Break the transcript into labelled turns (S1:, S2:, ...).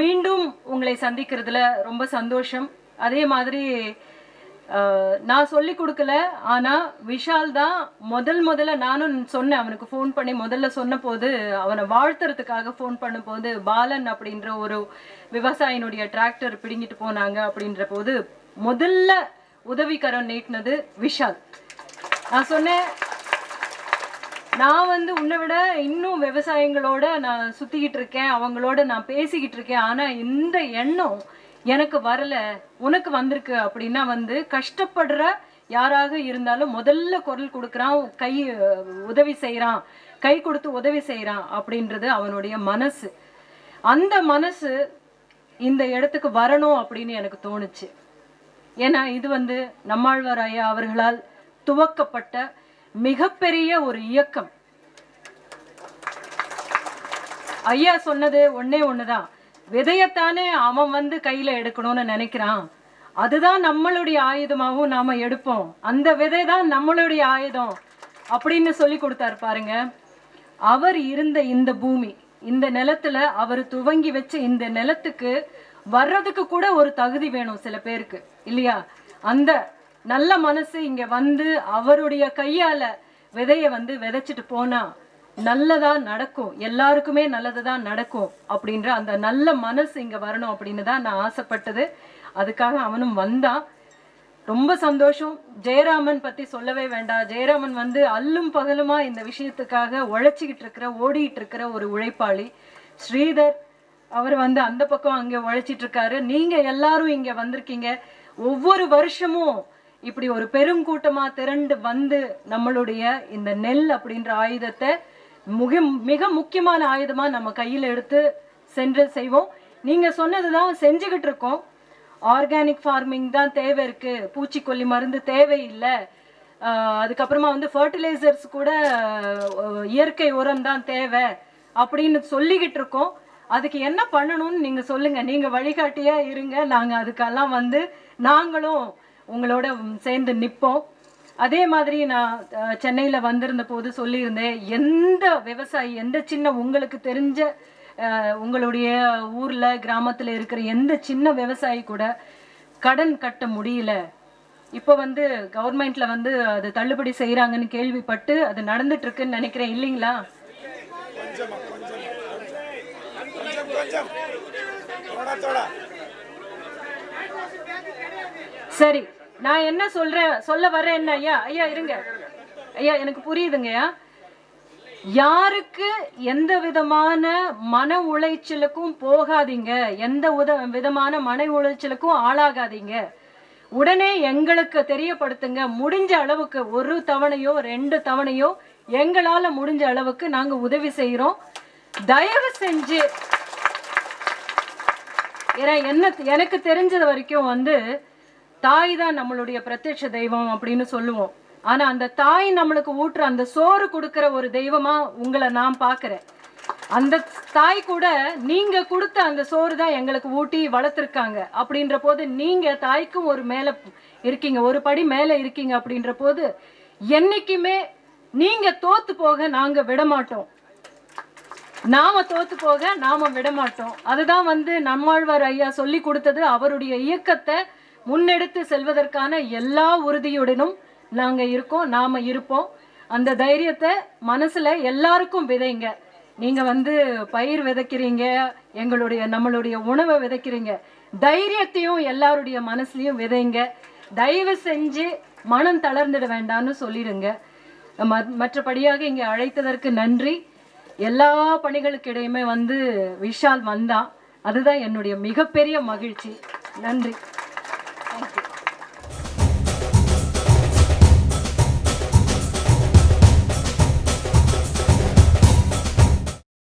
S1: மீண்டும் உங்களை சந்திக்கிறதுல ரொம்ப சந்தோஷம். அதே மாதிரி நான் சொல்லி கொடுக்கல ஆனால் விஷால் தான் முதல் முதல்ல நானும் சொன்னேன். அவனுக்கு ஃபோன் பண்ணி முதல்ல சொன்ன போது அவனை வாழ்த்துறதுக்காக ஃபோன் பண்ணும்போது பாலன் அப்படின்ற ஒரு விவசாயினுடைய டிராக்டர் பிடுங்கிட்டு போனாங்க அப்படின்ற போது முதல்ல உதவிக்கரம் நீட்டினது விஷால். நான் சொன்னேன் நான் வந்து உன்னை விட இன்னும் விவசாயங்களோட நான் சுத்திக்கிட்டு இருக்கேன் அவங்களோட நான் பேசிக்கிட்டு இருக்கேன் ஆனா இந்த எண்ணம் எனக்கு வரல உனக்கு வந்திருக்கு அப்படின்னா வந்து கஷ்டப்படுற யாராக இருந்தாலும் முதல்ல குரல் கொடுக்குறான் கை உதவி செய்கிறான் கை கொடுத்து உதவி செய்கிறான் அப்படின்றது அவனுடைய மனசு. அந்த மனசு இந்த இடத்துக்கு வரணும் அப்படின்னு எனக்கு தோணுச்சு. ஏன்னா இது வந்து நம்மாழ்வார் ஐயா அவர்களால் துவக்கப்பட்ட மிகப்பெரிய ஒரு இயக்கம். ஐயா சொன்னது ஒன்னே ஒண்ணுதான். விதையத்தானே அவன் வந்து கையில எடுக்கணும்னு நினைக்கிறான். அதுதான் நம்மளுடைய ஆயுதமாகவும் நாம எடுப்போம். அந்த விதை தான் நம்மளுடைய ஆயுதம் அப்படின்னு சொல்லி கொடுத்தாரு பாருங்க. அவர் இருந்த இந்த பூமி இந்த நிலத்துல அவர் துவங்கி வச்ச இந்த நிலத்துக்கு வர்றதுக்கு கூட ஒரு தகுதி வேணும் சில பேருக்கு இல்லையா? அந்த நல்ல மனசு இங்க வந்து அவருடைய கையால விதைய வந்து விதைச்சிட்டு போனா நல்லதா நடக்கும். எல்லாருக்குமே நல்லது தான் நடக்கும் அப்படின்ற அந்த நல்ல மனசு இங்க வரணும் அப்படின்னு தான் நான் ஆசைப்பட்டது. அதுக்காக அவனும் வந்தான். ரொம்ப சந்தோஷம். ஜெயராமன் பத்தி சொல்லவே வேண்டாம். ஜெயராமன் வந்து அல்லும் பகலுமா இந்த விஷயத்துக்காக உழைச்சிக்கிட்டு இருக்கிற ஓடிட்டு இருக்கிற ஒரு உழைப்பாளி. ஸ்ரீதர் அவர் வந்து அந்த பக்கம் அங்கே உழைச்சிட்டு இருக்காரு. நீங்க எல்லாரும் இங்க வந்திருக்கீங்க. ஒவ்வொரு வருஷமும் இப்படி ஒரு பெருங்கூட்டமாக திரண்டு வந்து நம்மளுடைய இந்த நெல் அப்படின்ற ஆயுதத்தை மிக மிக முக்கியமான ஆயுதமாக நம்ம கையில் எடுத்து சென்று செய்வோம். நீங்கள் சொன்னது தான் செஞ்சுக்கிட்டு இருக்கோம். ஆர்கானிக் ஃபார்மிங் தான் தேவை இருக்குது பூச்சிக்கொல்லி மருந்து தேவையில்லை. அதுக்கப்புறமா வந்து ஃபர்டிலைசர்ஸ் கூட இயற்கை உரம் தான் தேவை அப்படின்னு சொல்லிக்கிட்டு இருக்கோம். அதுக்கு என்ன பண்ணணும்னு நீங்கள் சொல்லுங்கள் நீங்கள் வழிகாட்டியாக இருங்க. நாங்கள் அதுக்கெல்லாம் வந்து நாங்களும் உங்களோட சேர்ந்து நிற்போம் அதே மாதிரி நான் சென்னையில் வந்திருந்த போது சொல்லியிருந்தேன் எந்த விவசாயி எந்த சின்ன உங்களுக்கு தெரிஞ்ச உங்களுடைய ஊரில் கிராமத்தில் இருக்கிற எந்த சின்ன விவசாயி கூட கடன் கட்ட முடியல. இப்போ வந்து கவர்மெண்ட்ல வந்து அது தள்ளுபடி செய்கிறாங்கன்னு கேள்விப்பட்டு அது நடந்துட்டு இருக்குன்னு நினைக்கிறேன் இல்லைங்களா? சரி. நான் என்ன சொல்றேன் சொல்ல வரேன் என்ன ஐயா ஐயா இருங்க. ஐயா எனக்கு புரியுதுங்கய்யா யாருக்கு எந்த விதமான மன உளைச்சலுக்கும் போகாதீங்க. எந்த உத விதமான மன உளைச்சலுக்கும் ஆளாகாதீங்க. உடனே எங்களுக்கு தெரியப்படுத்துங்க. முடிஞ்ச அளவுக்கு ஒரு தவணையோ ரெண்டு தவணையோ எங்களால முடிஞ்ச அளவுக்கு நாங்க உதவி செய்யறோம் தயவு செஞ்சு ஏன்னா என்ன எனக்கு தெரிஞ்சது வரைக்கும் வந்து தாய் தான் நம்மளுடைய பிரத்யட்ச தெய்வம் அப்படின்னு சொல்லுவோம். ஆனா அந்த தாய் நம்மளுக்கு ஊட்டுற அந்த சோறு கொடுக்கிற ஒரு தெய்வமா உங்களை நான் பாக்குறேன் அந்த தாய் கூட நீங்க கொடுத்த அந்த சோறு தான் எங்களுக்கு ஊட்டி வளர்த்துருக்காங்க. அப்படின்ற போது நீங்க தாய்க்கும் ஒரு மேல இருக்கீங்க ஒரு படி மேல இருக்கீங்க அப்படின்ற போது என்னைக்குமே நீங்க தோத்து போக நாங்க விட மாட்டோம் நாம தோத்து போக நாம விட மாட்டோம் அதுதான் வந்து நம்மாழ்வார் ஐயா சொல்லி கொடுத்தது அவருடைய இயக்கத்தை முன்னெடுத்து செல்வதற்கான எல்லா உறுதியுடனும் நாங்கள் இருக்கோம் நாம் இருப்போம். அந்த தைரியத்தை மனசில் எல்லாருக்கும் விதைங்க. நீங்கள் வந்து பயிர் விதைக்கிறீங்க எங்களுடைய நம்மளுடைய உணவை விதைக்கிறீங்க. தைரியத்தையும் எல்லாருடைய மனசுலையும் விதைங்க. தயவு செஞ்சு மனம் தளர்ந்துட வேண்டாம்னு சொல்லிடுங்க. ம- மற்றபடியாக இங்கே அழைத்ததற்கு நன்றி. எல்லா பணிகளுக்கிடையுமே வந்து விஷால் வந்தான். அதுதான் என்னுடைய மிகப்பெரிய மகிழ்ச்சி. நன்றி.